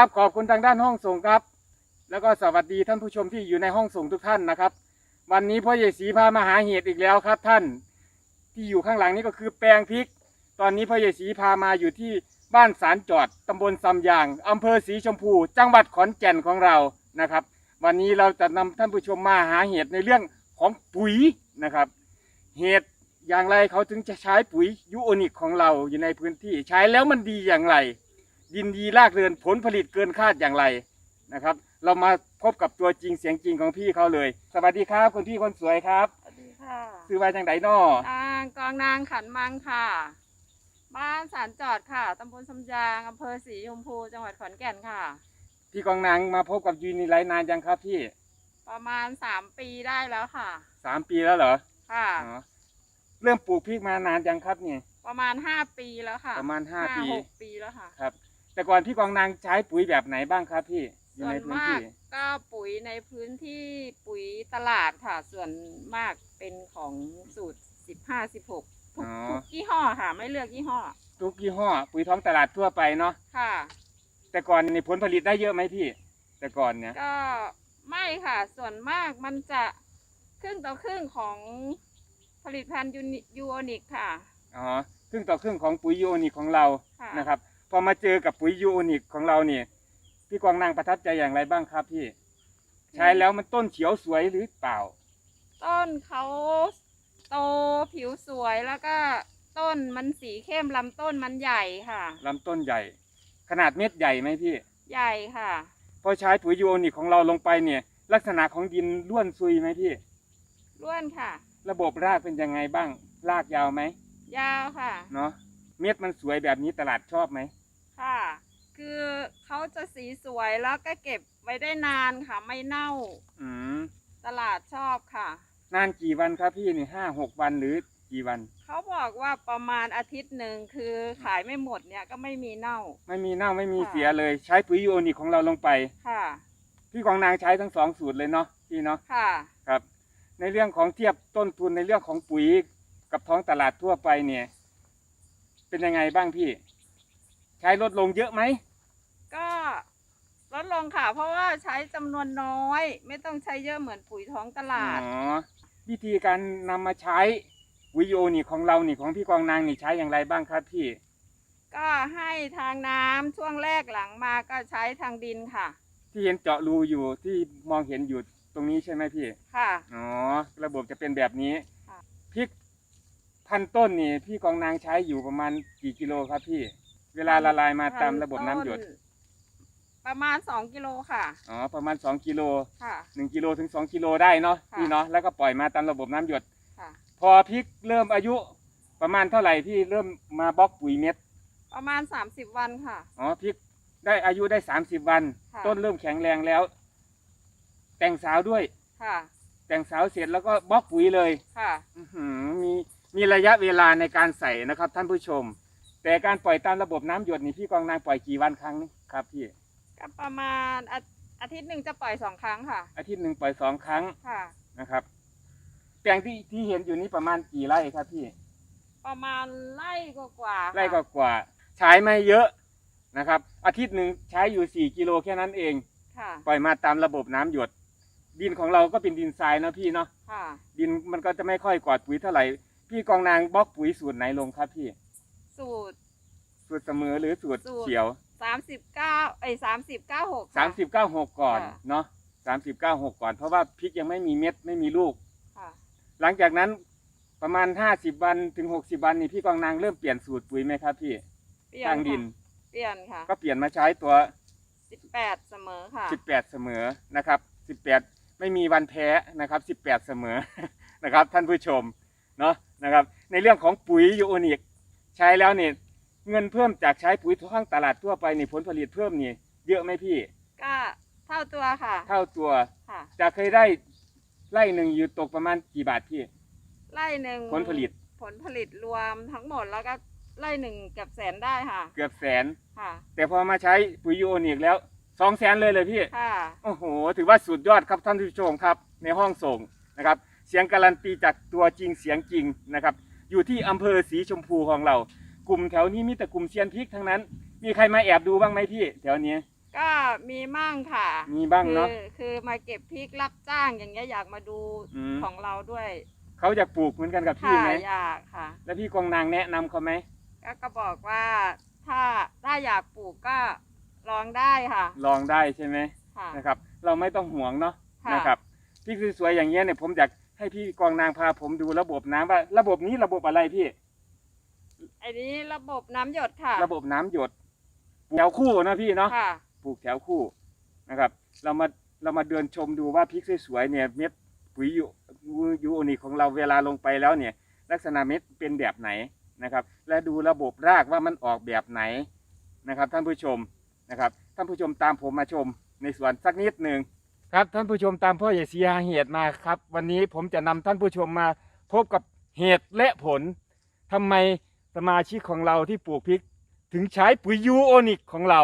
ครับขอบคุณทางด้านห้องส่งครับ แล้วก็สวัสดีท่านผู้ชมที่อยู่ในห้องส่งทุกท่านนะครับ วันนี้พ่อใหญ่ศรีพามาหาเห็ดอีกแล้วครับท่าน ที่อยู่ข้างหลังนี้ก็คือแปลงพริก ตอนนี้พ่อใหญ่ศรีพามาอยู่ที่บ้านสารจอดตำบลซำยางอำเภอศรีชมพู จังหวัดขอนแก่นของเรานะครับ วันนี้เราจะนำท่านผู้ชมมาหาเห็ดในเรื่องของปุ๋ยนะครับ เห็ดอย่างไรเขาถึงจะใช้ปุ๋ยยูโอนิกของเราอยู่ในพื้นที่ใช้แล้วมันดีอย่างไร ดินดีรากเรือนผลผลิตเกินคาดอย่างไรนะครับ เรามาพบกับตัวจริงเสียงจริงของพี่เขาเลย สวัสดีครับคุณพี่คนสวยครับสวัสดีค่ะซื้อไว้จังไดนอนางกองนางขันมังค่ะ บ้านสารจอดค่ะตำบลสำยางอำเภอศรีชมพูจังหวัดขอนแก่นค่ะ พี่กองนางมาพบกับยูนิไลท์นานยังครับพี่ประมาณสามปีได้แล้วค่ะสามปีแล้วเหรอค่ะอ๋อเริ่มปลูกพริกมานานยังครับเนี่ยประมาณห้าปีแล้วค่ะ ประมาณห้าปีหกปีแล้วค่ะครับ แต่ก่อนพี่กองนางใช้ปุ๋ยแบบไหนบ้างครับพี่อยู่ส่วในนพื้นมากที่ก็ปุ๋ยในพื้นที่ปุ๋ยตลาดค่ะ ส่วนมากเป็นของสูตรสิบห้าสิบหกทุกทุกยี่ห้อค่ะ ไม่เลือกยี่ห้อทุกยี่ห้อ ปุ๋ยท้องตลาดทั่วไปเนาะค่ะ แต่ก่อนในผลผลิตได้เยอะไหมพี่ แต่ก่อนเนี่ยก็ไม่ค่ะ ส่วนมากมันจะครึ่งต่อครึ่งของผลิตภัณฑ์ยูนิยูโอนิกค่ะ อ๋อครึ่งต่อครึ่งของปุ๋ยยูโอนิกของเราค่ะ นะครับ พอมาเจอกับปุ๋ยยูโอนิกของเราเนี่ยพี่กองนางประทับใจอย่างไรบ้างครับพี่ ใช้แล้วมันต้นเขียวสวยหรือเปล่า ต้นเขาโตผิวสวยแล้วก็ต้นมันสีเข้มลำต้นมันใหญ่ค่ะลำต้นใหญ่ ขนาดเม็ดใหญ่ไหมพี่ ใหญ่ค่ะ พอใช้ปุ๋ยยูโอนิกของเราลงไปเนี่ย ลักษณะของดินร่วนซุยไหมพี่ล้วนค่ะ ระบบรากเป็นยังไงบ้าง รากยาวไหม ยาวค่ะ เนาะ เม็ดมันสวยแบบนี้ตลาดชอบไหม ค่ะ คือเขาจะสีสวยแล้วก็เก็บไว้ได้นานค่ะ ไม่เน่า อืมตลาดชอบค่ะ นานกี่วันครับพี่นี่ห้าหกวันหรือกี่วัน เขาบอกว่าประมาณอาทิตย์หนึ่งคือขายไม่หมดเนี่ยก็ไม่มีเน่า ไม่มีเน่าไม่มีค่ะ เสียเลย ใช้ปุ๋ยยูโอนิกของเราลงไป ค่ะ พี่ของนางใช้ทั้งสองสูตรเลยเนาะพี่เนาะค่ะ ครับ ในเรื่องของเทียบต้นทุนในเรื่องของปุ๋ยกับท้องตลาดทั่วไปเนี่ย เป็นยังไงบ้างพี่ ใช้ลดลงเยอะไหม ก็ลดลงค่ะ เพราะว่าใช้จำนวนน้อย ไม่ต้องใช้เยอะเหมือนปุ๋ยท้องตลาด อ๋อ วิธีการนำมาใช้วิดีโอนี่ของเรานี่ของพี่กองนางนี่ใช้อย่างไรบ้างครับพี่ ก็ให้ทางน้ำช่วงแรกหลังมาก็ใช้ทางดินค่ะ ที่เห็นเจาะรูอยู่ที่มองเห็นอยู่ตรงนี้ใช่ไหมพี่ ค่ะ อ๋อ ระบบจะเป็นแบบนี้ค่ะ พริกพันต้นนี่พี่กองนางใช้อยู่ประมาณกี่กิโลครับพี่ เวลาละลายมาตามระบบน้ำหยดต้ประมาณสองกิโลค่ะ อ๋อ ประมาณ 2กิโลค่ะ 1กิโลถึง 2กิโลได้เนาะค่ะ พี่เนาะแล้วก็ปล่อยมาตามระบบน้ำหยด ค่ะ พอพริกเริ่มอายุประมาณเท่าไหร่พี่เริ่มมาบล็อกปุ๋ยเม็ด ประมาณสามสิบวันค่ะ อ๋อพริกได้อายุได้ 30 วัน ค่ะ ต้นเริ่มแข็งแรงแล้ว แต่งสาวด้วย ค่ะ แต่งสาวเสร็จแล้วก็บล็อกปุ๋ยเลยค่ะ อื้อหือมีมีระยะเวลาในการใส่นะครับท่านผู้ชม แต่การปล่อยตามระบบน้ำหยดนี่พี่กองนางปล่อยกี่วันครั้งครับพี่ก็ประมาณอาอาทิตย์หนึ่งจะปล่อยสองครั้งค่ะ อาทิตย์หนึ่งปล่อยสองครั้งค่ะ นะครับแปลงที่ที่เห็นอยู่นี้ประมาณกี่ไร่ครับพี่ ประมาณไร่กว่าๆค่ะไร่กว่าๆใช้ไม่เยอะนะครับ อาทิตย์หนึ่งใช้อยู่สี่กิโลแค่นั้นเอง ค่ะปล่อยมาตามระบบน้ำหยด ดินของเราก็เป็นดินทรายนะพี่เนาะค่ะ ดินมันก็จะไม่ค่อยกอดปุ๋ยเท่าไหร่ พี่กองนางบล็อกปุ๋ยสูตรไหนลงครับพี่ สูตร สูตรเสมอหรือสูตรสูตร เขียวสามสิบเก้าไอ้สามสิบเก้าหก สามสิบเก้าหกก่อนค่ะ เนาะสามสิบเก้าหกก่อน เพราะว่าพริกยังไม่มีเม็ดไม่มีลูก ค่ะ หลังจากนั้นประมาณห้าสิบวันถึงหกสิบวันนี่พี่กองนางเริ่มเปลี่ยนสูตรปุ๋ยไหมครับพี่เปลี่ยนทางดิน ค่ะเปลี่ยนค่ะก็เปลี่ยนมาใช้ตัวสิบแปดเสมอค่ะสิบแปดเสมอนะครับสิบแปดไม่มีวันแพ้นะครับสิบแปดเสมอ นะครับท่านผู้ชมเนาะนะครับในเรื่องของปุ๋ยยูโอนิก ใช้แล้วเนี่ยเงินเพิ่มจากใช้ปุ๋ยท้องตลาดทั่วไปนี่ผลผลิตเพิ่มนี่ เยอะไหมพี่ ก็เท่าตัวค่ะ เท่าตัวค่ะจะเคยได้ไร่หนึ่งอยู่ตกประมาณกี่บาทพี่ ไร่หนึ่งผลผลิต ผลผลิตรวมทั้งหมดแล้วก็ไร่หนึ่งเกับแสนได้ค่ะ เกือบแสน ค่ะ แต่พอมาใช้ปุ๋ยยูโอนิกแล้วสองแสนเลยเลยพี่ ค่ะ โอ้โห ถือว่าสุดยอดครับท่านผู้ชมครับ ในห้องส่งนะครับ เสียงการันตีจากตัวจริงเสียงจริงนะครับ อยู่ที่อำเภอสีชมพูของเรา กลุ่มแถวนี้มีแต่กลุ่มเซียนพริกทั้งนั้น มีใครมาแอบดูบ้างไหมพี่ แถวนี้ ก็มีมั่งค่ะมีบ้างเนาะ คือคือมาเก็บพริกรับจ้างอย่างเงี้ยอยากมาดูอืม ของเราด้วยเขาอยากปลูกเหมือนกันกับพี่ค่ะไหมอยากค่ะ แล้วพี่กองนางแนะนำเขาไหมก็ก็บอกว่าถ้าถ้าอยากปลูกก็ลองได้ค่ะลองได้ใช่ไหมค่ะ นะครับ เราไม่ต้องห่วงเนาะค่ะ นะครับพี่คือสวยอย่างเงี้ยเนี่ยผมอยาก ให้พี่กองนางพาผมดูระบบน้ำว่า ระบบนี้ระบบอะไรพี่อันนี้ระบบน้ำหยดค่ะระบบน้ำหยดแถวคู่นะพี่เนาะค่ะ ปลูกแถวคู่นะครับ เรามาเรามาเดินชมดูว่าพริกสวยๆเนี่ย เม็ดปุ๋ยยูยูโอนิของเราเวลาลงไปแล้วเนี่ย ลักษณะเม็ดเป็นแบบไหนนะครับ และดูระบบรากว่ามันออกแบบไหนนะครับ ท่านผู้ชมนะครับ ท่านผู้ชมตามผมมาชมในสวนสักนิดหนึ่ง ครับท่านผู้ชมตามพ่อใหญ่เสียเหตุมาครับ วันนี้ผมจะนำท่านผู้ชมมาพบกับเหตุและผลทำไมสมาชิกของเราที่ปลูกพริก ถึงใช้ปุ๋ยยูโอนิกของเรา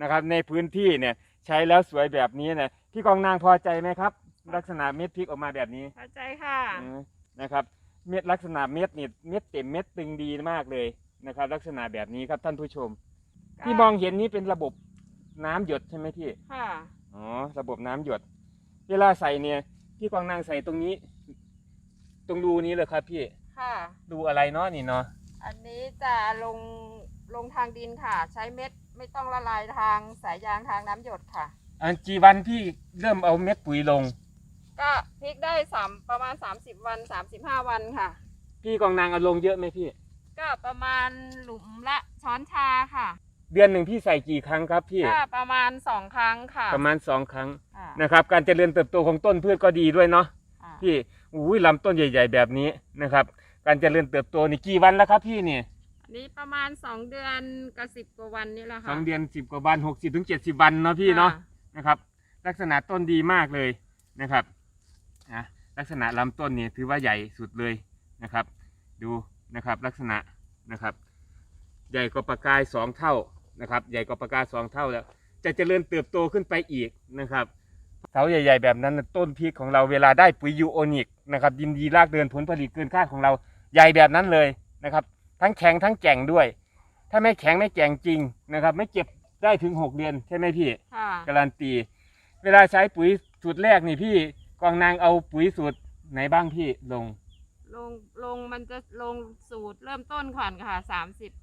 นะครับในพื้นที่เนี่ยใช้แล้วสวยแบบนี้นะพี่กองนางพอใจไหมครับ ลักษณะเม็ดพริกออกมาแบบนี้เข้าใจค่ะอืมนะครับเม็ดลักษณะเม็ดนี่เม็ดเต็มเม็ดตึงดีมากเลยนะครับ ลักษณะแบบนี้ครับท่านผู้ชมที่มองเห็นนี้เป็นระบบน้ำหยดใช่ไหมพี่ค่ะ อ๋อ ระบบน้ำหยด เวลาใส่เนี่ย พี่กองนางใส่ตรงนี้ ตรงรูนี้เลยครับพี่ ค่ะรูอะไรเนาะนี่เนาะ อันนี้จะลงลงทางดินค่ะ ใช้เม็ดไม่ต้องละลายทางสายยางทางน้ำหยดค่ะ อันกี่วันพี่เริ่มเอาเม็ดปุ๋ยลง ก็พริกได้สามประมาณ30วัน35วันค่ะ พี่กองนางเอาลงเยอะไหมพี่ ก็ประมาณหลุมละช้อนชาค่ะ เดือนหนึ่งพี่ใส่กี่ครั้งครับพี่ก็ประมาณ2ครั้งค่ะประมาณสองครั้งค่ะนะครับ การเจริญเติบโตของต้นพืชก็ดีด้วยเนาะค่ะพี่อุ้ยลำต้นใหญ่ ๆ แบบนี้นะครับ การเจริญเติบโตนี่กี่วันแล้วครับพี่นี่อันนี้ประมาณ2เดือนกับสิบกว่าวันนี่แหละสค่ะองเดือนสิบกว่าวันหกสิบถึงเจ็ดสิบวันเนาะพี่เนาะ ค่นะครับลักษณะต้นดีมากเลยนะครับอะลักษณะลำต้นนี่ถือว่าใหญ่สุดเลยนะครับ ดูนะครับลักษณะนะครับ ใหญ่กว่าปากกายสองเท่า นะครับใหญ่กว่าปากกายสองเท่าแล้ว จะเจริญเติบโตขึ้นไปอีกนะครับเสาใหญ่ ๆ แบบนั้นน่ะต้นพริกของเราเวลาได้ปุ๋ยยูโอนิกนะครับดินดีรากเดินผลผลิตเกินคาดของเราใหญ่แบบนั้นเลยนะครับทั้งแข็งทั้งแก่งด้วย ถ้าไม่แข็งไม่แก่งจริงนะครับไม่เก็บได้ถึงหกเดือนใช่ไหมพี่ค่ะการันตี เวลาใช้ปุ๋ยสูตรแรกนี่พี่กองนางเอาปุ๋ยสูตรไหนบ้างพี่ลงลงลงมันจะลงสูตรเริ่มต้นก่อนค่ะ30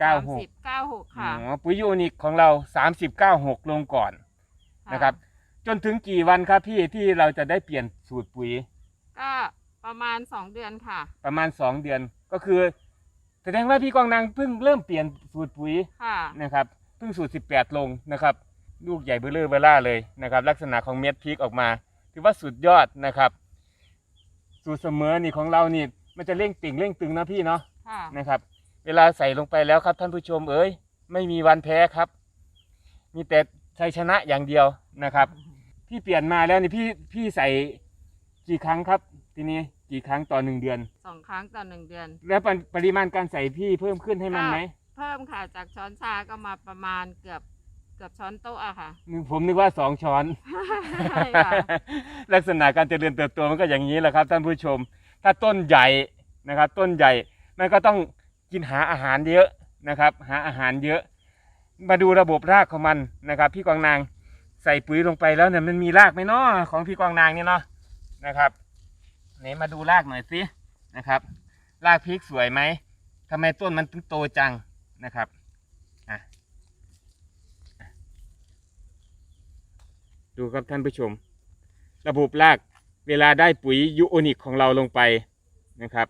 เก้าหก30 96ค่ะอ๋อปุ๋ยยูโอนิกของเราสามสิบเก้าหกลงก่อนนะครับ จนถึงกี่วันครับพี่ที่เราจะได้เปลี่ยนสูตรปุ๋ยก็ประมาณ2เดือนค่ะ ประมาณสองเดือน ก็คือ แสดงว่าพี่กองนางเพิ่งเริ่มเปลี่ยนสูตรปุ๋ยค่ะ นะครับเพิ่งสูตร18ลงนะครับ ลูกใหญ่เบลเลอร์เบล่าเลยนะครับ ลักษณะของเม็ดพริกออกมา ถือว่าสุดยอดนะครับ สูตรเสมอนี่ของเรานี่มันจะเร่งติ่งเร่งตึงนะพี่เนาะ ค่ะ นะครับ เวลาใส่ลงไปแล้วครับท่านผู้ชมเอ้ยไม่มีวันแพ้ครับ มีแต่ชัยชนะอย่างเดียวนะครับ พี่เปลี่ยนมาแล้วนี่พี่พี่ใส่กี่ครั้งครับ ทีนี้กี่ครั้งต่อหนึ่งเดือน สองครั้งต่อหนึ่งเดือน แล้วปริปริมาณการใส่พี่เพิ่มขึ้นให้มันไหมเพิ่มค่ะจากช้อนชาก็มาประมาณเกือบเกือบช้อนโต๊ะอะค่ะนึกผมนึกว่าสองช้อน ใช่ค่ะ ลักษณะการเจริญเติบโตมันก็อย่างนี้แหละครับ ท่านผู้ชม ถ้าต้นใหญ่นะครับ ต้นใหญ่มันก็ต้อง กินหาอาหารเยอะนะครับ หาอาหารเยอะ มาดูระบบรากของมันนะครับ พี่กองนางใส่ปุ๋ยลงไปแล้วเนี่ยมันมีรากไหมเนาะของพี่กองนางเนี่ยเนาะนะครับไหนมาดูรากหน่อยสินะครับรากพริกสวยไหมทำไมต้นมันถึงโตจังนะครับอะดูครับท่านผู้ชม ระบบรากเวลาได้ปุ๋ยยูโอนิกของเราลงไปนะครับ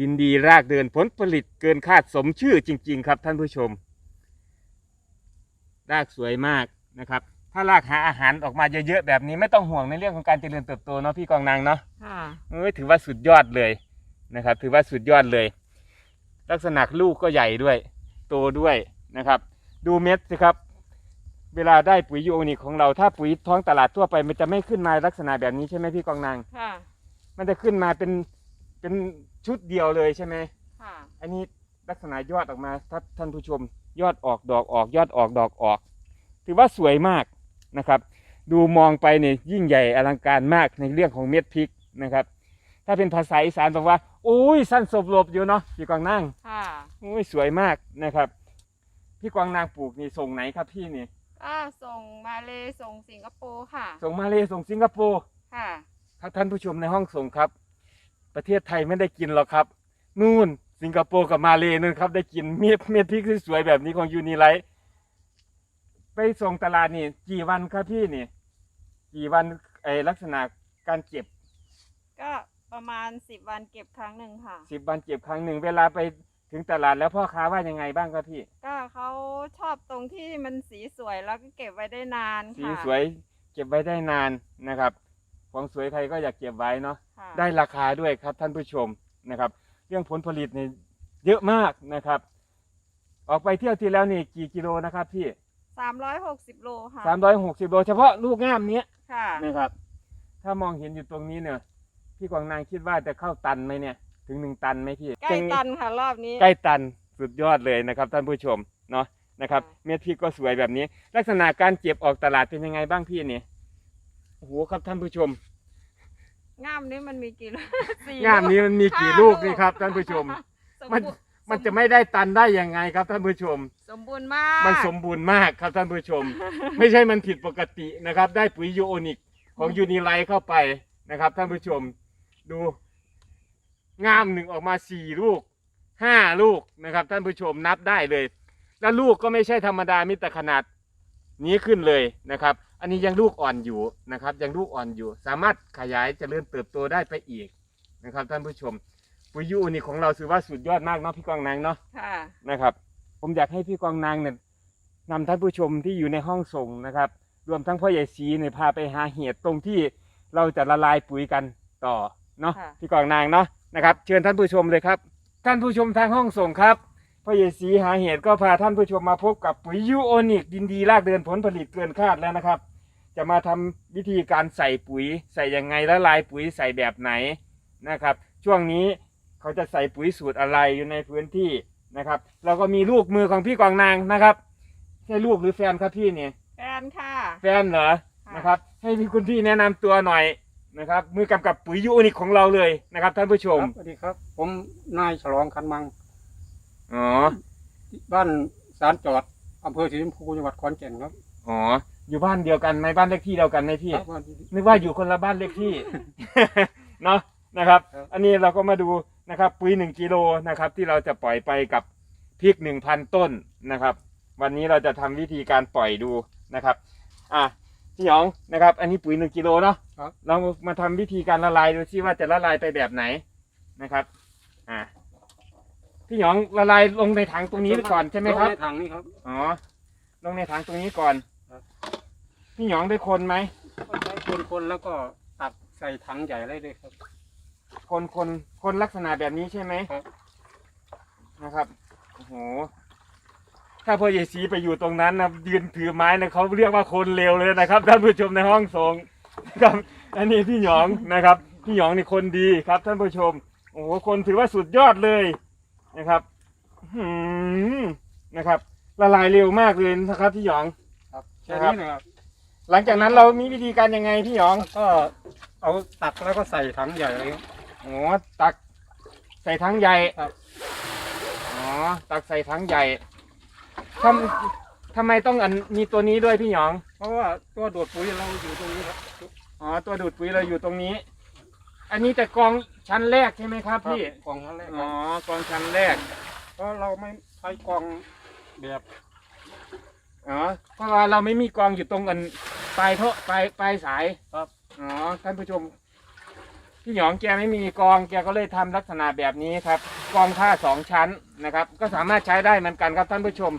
ดินดีรากเดินผลผลิตเกินคาดสมชื่อจริง ๆ ครับท่านผู้ชม รากสวยมากนะครับ ถ้ารากหาอาหารออกมาเยอะๆแบบนี้ไม่ต้องห่วงในเรื่องของการเจริญเติบโตเนาะพี่กองนางเนาะค่ะเอ้ยถือว่าสุดยอดเลยนะครับ ถือว่าสุดยอดเลย ลักษณะลูกก็ใหญ่ด้วย โตด้วยนะครับ ดูเม็ดสิครับ เวลาได้ปุ๋ยยูโอนิกของเราถ้าปุ๋ยท้องตลาดทั่วไป มันจะไม่ขึ้นมาลักษณะแบบนี้ใช่ไหมพี่กองนางค่ะ มันจะขึ้นมาเป็นเป็น ชุดเดียวเลยใช่ไหมค่ะ อันนี้ลักษณะยอดออกมาถ้าท่านผู้ชมยอดออกดอกออก ยอดออกดอกออก ถือว่าสวยมากนะครับ ดูมองไปเนี่ยยิ่งใหญ่อลังการมากในเรื่องของเม็ดพริกนะครับ ถ้าเป็นภาษาอีสานบอกว่าโอ้ยสั้นสบลบอยู่เนาะพี่กวางนางค่ะโอ้ยสวยมากนะครับ พี่กวางนางปลูกนี่ส่งไหนครับพี่นี่ก็ส่งมาเลส่งสิงคโปร์ค่ะ ส่งมาเลส่งสิงคโปร์ค่ะ ครับท่านผู้ชมในห้องส่งครับ ประเทศไทยไม่ได้กินหรอกครับ นู่นสิงคโปร์กับมาเลนู่นครับ ได้กินเม็ดเม็ดพริกสวยๆแบบนี้ของยูนิไลท์ไปส่งตลาดนี่ กี่วันครับพี่นี่ กี่วันไอลักษณะการเก็บก็ประมาณสิบวันเก็บครั้งหนึ่งค่ะ สิบวันเก็บครั้งหนึ่งเวลาไปถึงตลาดแล้วพ่อค้าว่ายังไงบ้างครับพี่ ก็เขาชอบตรงที่มันสีสวยแล้วก็เก็บไว้ได้นานสีค่ะสวยเก็บไว้ได้นานนะครับ ของสวยใครก็อยากเก็บไว้เนาะค่ะได้ราคาด้วยครับท่านผู้ชมนะครับ เรื่องผลผลิตเนี่ยเยอะมากนะครับ ออกไปเที่ยวที่แล้วนี่กี่กิโลนะครับพี่สามร้อยหกสิบโลค่ะสามร้อยหกสิบโลเฉพาะลูกง่ามเนี้ยค่ะ นะครับ ถ้ามองเห็นอยู่ตรงนี้เนี่ยพี่กวางนางคิดว่าจะเข้าตันไหมเนี่ย ถึงหนึ่งตันไหมพี่ ใกล้ตันค่ะรอบนี้ ใกล้ตันสุดยอดเลยนะครับท่านผู้ชมเนาะนะครับ ค่ะ เม็ดพริกก็สวยแบบนี้ ลักษณะการเก็บออกตลาดเป็นยังไงบ้างพี่เนี่ย โอ้โหครับท่านผู้ชม ง่ามนี้มันมีกี่ลูกสี่ง่ามนี้มันมีกี่ห้าลูกนี่ครับท่านผู้ชม สมัน บูรณ์มันจะไม่ได้ตันได้ยังไงครับท่านผู้ชม สมบูรณ์มากมันสมบูรณ์มากครับท่านผู้ชม ไม่ใช่มันผิดปกตินะครับ ได้ปุ๋ยยูโอนิกของยูนิไลท์เข้าไปนะครับ ท่านผู้ชม ดูงามหนึ่งออกมาสี่ลูกห้าลูกนะครับ ท่านผู้ชมนับได้เลย แล้วลูกก็ไม่ใช่ธรรมดามิแต่ขนาดนี้ขึ้นเลยนะครับ อันนี้ยังลูกอ่อนอยู่นะครับ ยังลูกอ่อนอยู่ สามารถขยายเจริญเติบโตได้ไปอีกนะครับ ท่านผู้ชมปุ๋ยยูโอนิกของเราถือว่าสุดยอดมากเนาะพี่กองนางเนาะค่ะนะครับ ผมอยากให้พี่กองนางเนี่ยนำท่านผู้ชมที่อยู่ในห้องส่งนะครับ รวมทั้งพ่อใหญ่ศรีเนี่ยพาไปหาเหตุตรงที่เราจะละลายปุ๋ยกันต่อเนาะค่ะพี่กองนางเนาะนะครับ เชิญท่านผู้ชมเลยครับ ท่านผู้ชมทางห้องส่งครับพ่อใหญ่ศรีหาเหตุก็พาท่านผู้ชมมาพบกับปุ๋ยยูโอนิกดินดีรากเดินผลผลิตเกินคาดแล้วนะครับ จะมาทำวิธีการใส่ปุ๋ย ใส่ยังไงละลายปุ๋ยใส่แบบไหนนะครับ ช่วงนี้เขาจะใส่ปุ๋ยสูตรอะไรอยู่ในพื้นที่นะครับเราก็มีลูกมือของพี่กองนางนะครับใช่ลูกหรือแฟนครับพี่เนี่ยแฟนค่ะ แฟนเหรอค่ะนะครับ ให้พี่คุณพี่แนะนำตัวหน่อยนะครับ มือกำกับปุ๋ยยูนิคของเราเลยนะครับ ท่านผู้ชมครับสวัสดีครับ ผมนายฉลองคันมังอ๋อบ้านสารจอดอำเภอศรีชมพูจังหวัดขอนแก่นครับอ๋อ อยู่บ้านเดียวกันไหมบ้านเลขที่เดียวกันไหมพี่ ครับบ้านนึกว่าอยู่คนละบ้านเลขที่ เนาะนะครับ ครับ อันนี้เราก็มาดูนะครับปุ๋ยหนึ่งกิโลนะครับที่เราจะปล่อยไปกับพริกหนึ่งพันต้นนะครับ วันนี้เราจะทำวิธีการปล่อยดูนะครับ อะพี่หยองนะครับ อันนี้ปุ๋ยหนึ่งกิโลเนาะครับ เรามาทำวิธีการละลายดูซิว่าจะละลายไปแบบไหนนะครับ อะพี่หยองละลายลงในถังตรงนี้ก่อนใช่ไหมครับในถังนี้ครับอ๋อลงในถังตรงนี้ก่อนครับ พี่หยองได้คนไหมก็ใช้คนๆแล้วก็ตักใส่ถังใหญ่เลยเลยครับ คนคนคนลักษณะแบบนี้ใช่ไหมครับ นะครับโอ้โหถ้าพ่อใหญ่สีไปอยู่ตรงนั้นนะยืนถือไม้นะเขาเรียกว่าคนเลวเลยนะครับท่านผู้ชมในห้องส่งนะครับ อันนี้พี่หยองนะครับ พี่หยองนี่คนดีครับท่านผู้ชม โอ้โหคนถือว่าสุดยอดเลยนะครับหืมนะครับ ละลายเร็วมากเลยนะครับพี่หยอง ครับแค่ครับนี้นะครับ หลังจากนั้นเรามีวิธีการยังไงพี่หยองแล้วก็เอาตักแล้วก็ใส่ถังใหญ่เลยครับ อ๋อตักใส่ถังใหญ่ครับ อ๋อตักใส่ถังใหญ่ทำทำไมต้องอันมีตัวนี้ด้วยพี่หยอง เพราะว่าตัวโดดปุ๋ยเราอยู่ตรงนี้ครับ อ๋อตัวดูดปุ๋ยเราอยู่ตรงนี้ อันนี้แต่กองชั้นแรกใช่ไหมครับพี่ครับกล่องนั้นแรกคอ๋อรับกองชั้นแรก เพราะเราไม่ใช้กล่องแบบอ๋อเพราะว่าเราไม่มีกองอยู่ตรงอัน ปลายเทาะปลายปลายสายครับ อ๋อท่านผู้ชม พี่หยองแกไม่มีกองแกก็เลยทำลักษณะแบบนี้ครับ กองผ้าสองชั้นนะครับ ก็สามารถใช้ได้เหมือนกันครับท่านผู้ชม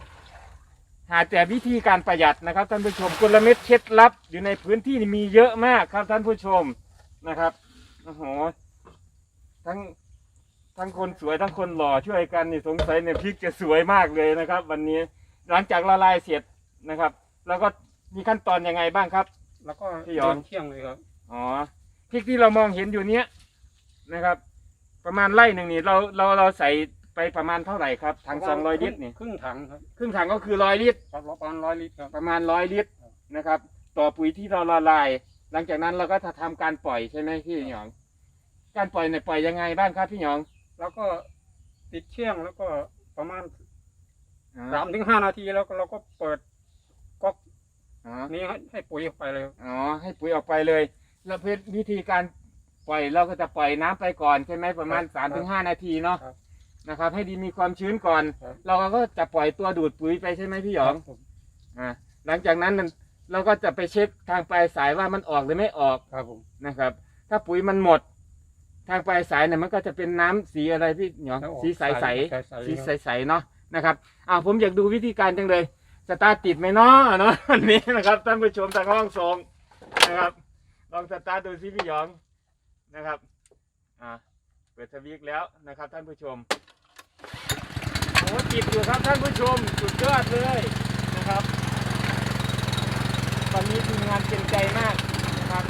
หาแต่วิธีการประหยัดนะครับ ท่านผู้ชมกลเม็ดเคล็ดลับ อยู่ในพื้นที่นี่มีเยอะมากครับท่านผู้ชมนะครับโอ้โหทั้งทั้งคนสวยทั้งคนหล่อช่วยกันนี่สงสัยเนี่ยพริกจะสวยมากเลยนะครับ วันนี้หลังจากละลายเสร็จนะครับ แล้วก็ มีขั้นตอนยังไงบ้างครับ แล้วก็พี่หยองเดินเที่ยงเลยครับ อ๋อพริกที่เรามองเห็นอยู่เนี้ยนะครับ ประมาณไร่หนึ่งนี่เราเราเราใส่ไปประมาณเท่าไหร่ครับถังสองร้อยลิตรนี่ครึ่งถังครับครึ่งถังก็คือร้อยลิตร ครับประมาณร้อยลิตรครับ ประมาณร้อยลิตรนะครับ ต่อปุ๋ยที่เราละลาย หลังจากนั้นเราก็จะทำการปล่อยใช่ไหมพี่หยอง การปล่อยเนี่ยปล่อยยังไงบ้างครับพี่หยองแล้วก็ติดเชี่ยงแล้วก็ประมาณอ๋อสามถึงห้านาทีแล้วก็เราก็เปิดก๊ อกอ๋อนี่ให้ให้ปุ๋ยออกไปเลยครับอ๋อให้ปุ๋ยออกไปเลย แล้วเพื่อวิธีการปล่อยเราก็จะปล่อยน้ำไปก่อนใช่ไหมประมาณครับสามถึงห้านาทีเนาะครับนะครับ ให้ดีมีความชื้นก่อนครับเราก็จะปล่อยตัวดูดปุ๋ยไปใช่ไหมพี่หยองครับผมอ่าหลังจากนั้นมันเราก็จะไปเช็คทางปลายสายว่ามันออกหรือไม่ออกครับผมนะครับ ถ้าปุ๋ยมันหมด ทางปลายสายเนี่ยมันก็จะเป็นน้ำสีอะไรพี่หยองแล้วออกสีใสใสใสๆสีครับใสๆเนาะนะครับอ่าผมอยากดูวิธีการจังเลย สตาร์ทติดไหมเนาะเนาะวันนี้นะครับท่านผู้ชมทางห้องส่งนะครับ ลองสตาร์ทดูสิพี่หยองนะครับอ่าเปิดสวิตแล้วนะครับ ท่านผู้ชมโอ้ติดอยู่ครับท่านผู้ชมสุดยอดเลยนะครับตอนนี้ทีมงานเต็มใจมากนะครับ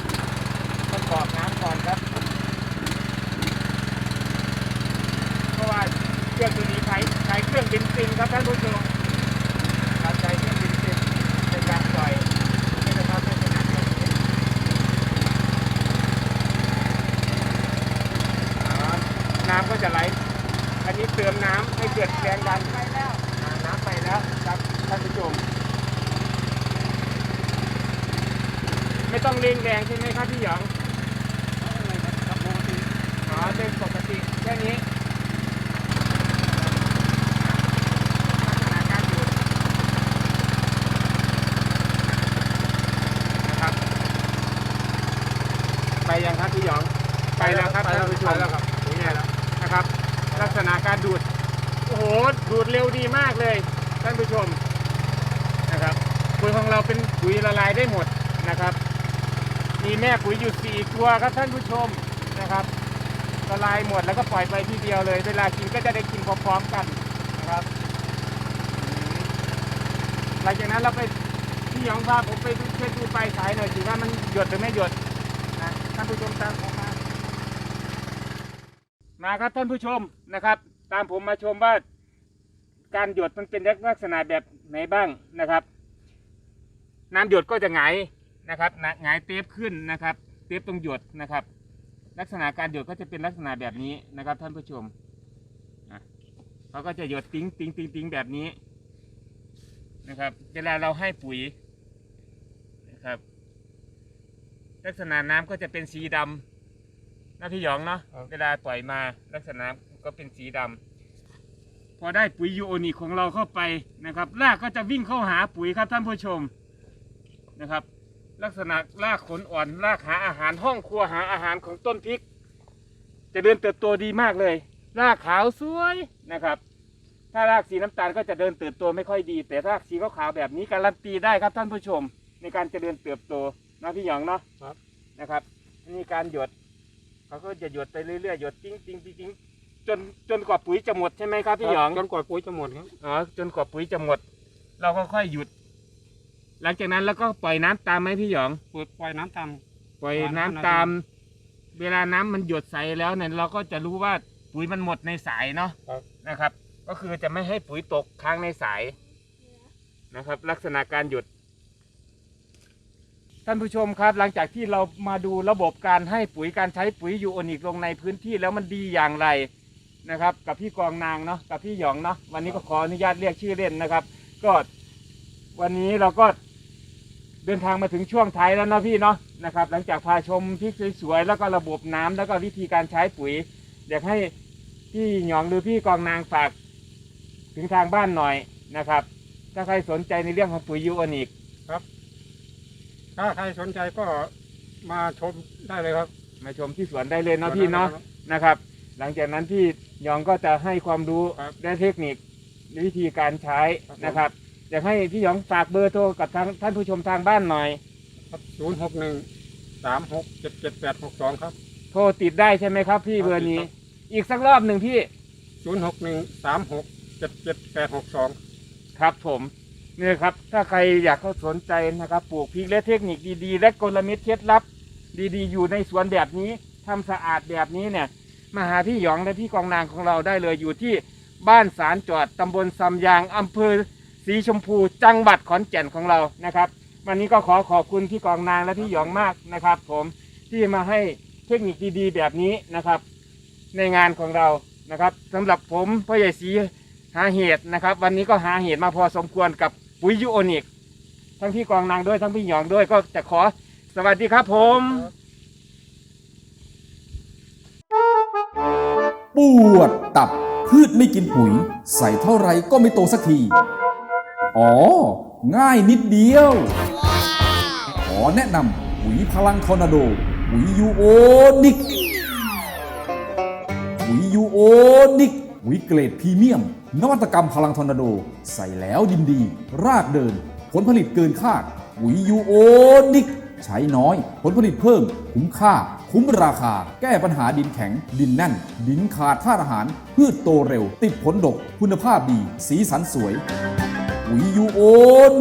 ต้องกรอกน้ำก่อนครับเพราะว่าเครื่องตัวนี้ใช้ใช้เครื่องเบนซินครับท่านผู้ชมครับใช้เครื่องเบนซินในการปล่อยนี่นะครับเป็นขนาดแบบนี้อ๋อน้ำก็จะไหล อันนี้เติมน้ำให้ เกิดแรงดันไปแล้วอ่าน้ำไปแล้วครับท่านผู้ชม ไม่ต้องเร่งแรงใช่ไหมครับพี่หยองครับปกติอ๋อเร่งปกติแค่นี้ลักษณะการดูดนะครับไปยังครับพี่หยอง ไปแล้วครับไปท่านแล้วผู้ชไปมแล้วครับเนี่ยนะครับ ลักษณะการดูด โอ้โหดูดเร็วดีมากเลยท่านผู้ชมนะครับปุ๋ยของเราเป็นปุ๋ยละลายได้หมดนะครับ มีแม่ปุ๋ยอยู่สี่ตัวครับท่านผู้ชมนะครับละลายหมดแล้วก็ปล่อยไปทีเดียวเลย เวลากินก็จะได้กินพร้อมๆกันนะครับ หลังจากนั้นเราไปพี่ยองพาผมไปดูเช็คดูปลายสายหน่อยสิว่ามันหยดหรือไม่หยดนะท่านผู้ชมตามผมมามาครับท่านผู้ชมนะครับ ตามผมมาชมว่า การหยดมันเป็นลักษณะแบบไหนบ้างนะครับ น้ำหยดก็จะหงายนะครับนะหงายเทปขึ้นนะครับ เทปตรงหยดนะครับ ลักษณะการหยดก็จะเป็นลักษณะแบบนี้นะครับ ท่านผู้ชมอะเขาก็จะหยดติ้งติ้งติ้งติ้งแบบนี้นะครับเวลาเราให้ปุ๋ยนะครับ ลักษณะน้ำก็จะเป็นสีดำนะพี่หยองเนาะครับเวลาปล่อยมาลักษณะก็เป็นสีดำ พอได้ปุ๋ยยูโอนิกของเราเข้าไปนะครับรากก็จะวิ่งเข้าหาปุ๋ยครับท่านผู้ชมนะครับ ลักษณะรากขนอ่อนรากหาอาหารห้องครัวหาอาหารของต้นพริก จะเดินเติบโตดีมากเลย รากขาวสวยนะครับ ถ้ารากสีน้ำตาลก็จะเดินเติบโตไม่ค่อยดี แต่รากสีขาวๆแบบนี้การันตีได้ครับท่านผู้ชม ในการเจริญเติบโตนะพี่หยองเนาะครับนะครับอันนี้การหยดเขาก็จะหยดไปเรื่อยๆหยดติ้งติ้งติ้งติ้ง จนจนกว่าปุ๋ยจะหมดใช่ไหมครับพี่หยองจนกว่าปุ๋ยจะหมดครับอ๋อจนกว่าปุ๋ยจะหมด เราก็ค่อยหยุด หลังจากนั้นเราก็ปล่อยน้ำตามไหมพี่หยองปล่อยปล่อยน้ำตามปล่อยประมาณน้ำห้านาทีตาม เวลาน้ำมันหยดใส่แล้วเนี่ยเราก็จะรู้ว่าปุ๋ยมันหมดในสายเนาะครับนะครับ ก็คือจะไม่ให้ปุ๋ยตกค้างในสายนะครับ ลักษณะการหยุด ท่านผู้ชมครับ หลังจากที่เรามาดูระบบการให้ปุ๋ยการใช้ปุ๋ยยูโอนิกลงในพื้นที่แล้วมันดีอย่างไร นะครับ กับพี่กองนางเนาะกับพี่หยองเนาะวันนี้ก็ขออนุญาตเรียกชื่อเล่นนะครับ ก็วันนี้เราก็เดินทางมาถึงช่วงท้ายแล้วเนาะพี่เนาะนะครับ หลังจากพาชมพริกสวยๆแล้วก็ระบบน้ำแล้วก็วิธีการใช้ปุ๋ยอยากให้พี่หยองหรือพี่กองนางฝาก ถึงทางบ้านหน่อยนะครับ ถ้าใครสนใจในเรื่องของปุ๋ยยูโอนิกถ้าใครสนใจก็มาชมได้เลยครับ มาชมที่สวนได้เลยเนาะพี่เนาะนะครับ หลังจากนั้นพี่หยองก็จะให้ความรู้ครับและเทคนิควิธีการใช้ครับผมนะครับอยากให้พี่หยองฝากเบอร์โทรกับทางท่านผู้ชมทางบ้านหน่อย ศูนย์หกหนึ่งสามหกเจ็ดเจ็ดแปดหกสองครับ โทรติดได้ใช่ไหมครับ พี่ครับเบอร์นี้ ติดครับอีกสักรอบหนึ่งพี่ ศูนย์หกหนึ่งสามหกเจ็ดเจ็ดแปดหกสอง ครับผมนี่ครับ ถ้าใครอยากเข้าสนใจนะครับปลูกพริกและเทคนิคดีๆ และกลเม็ดเคล็ดลับ ดีๆ อยู่ในสวนแบบนี้ทำสะอาดแบบนี้เนี่ย มาหาพี่หยองและพี่กองนางของเราได้เลยอยู่ที่บ้านสารจอดตำบลซำยางอำเภอสีชมพูจังหวัดขอนแก่นของเรานะครับ วันนี้ก็ขอขอบคุณพี่กองนางและพี่หยองมากนะครับ ผมที่มาให้เทคนิคดีๆ แบบนี้นะครับ ในงานของเรานะครับสำหรับผมพ่อใหญ่ศรีหาเหตุนะครับ วันนี้ก็หาเหตุมาพอสมควรกับปุ๋ยยูโอนิกทั้งพี่กองนางด้วยทั้งพี่หยองด้วยก็จะขอสวัสดีครับผม ปวดตับพืชไม่กินปุ๋ย ใส่เท่าไรก็ไม่โตสักที อ๋อ ง่ายนิดเดียว ขอแนะนำปุ๋ยพลังทอร์นาโด ปุ๋ยยูโอนิก ปุ๋ยยูโอนิก ปุ๋ยเกรดพรีเมียม นวัตกรรมพลังทอร์นาโด ใส่แล้วดินดี รากเดิน ผลผลิตเกินคาด ปุ๋ยยูโอนิก ใช้น้อย ผลผลิตเพิ่ม คุ้มค่า คุ้มราคา แก้ปัญหาดินแข็ง ดินแน่น ดินขาดธาตุอาหาร พืชโตเร็ว ติดผลดก คุณภาพดี สีสันสวยปุ๋ยยูโอ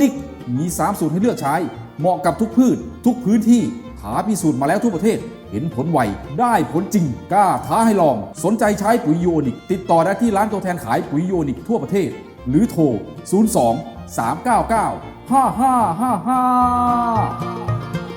นิก มี 3 สูตรให้เลือกใช้ เหมาะกับทุกพืช ทุกพื้นที่ท้าพิสูจน์มาแล้วทั่วประเทศ เห็นผลไว ได้ผลจริง กล้าท้าให้ลอง สนใจใช้ปุ๋ยยูโอนิก ติดต่อได้ที่ร้านตัวแทนขายปุ๋ยยูโอนิกทั่วประเทศ หรือโทร 02 399 5555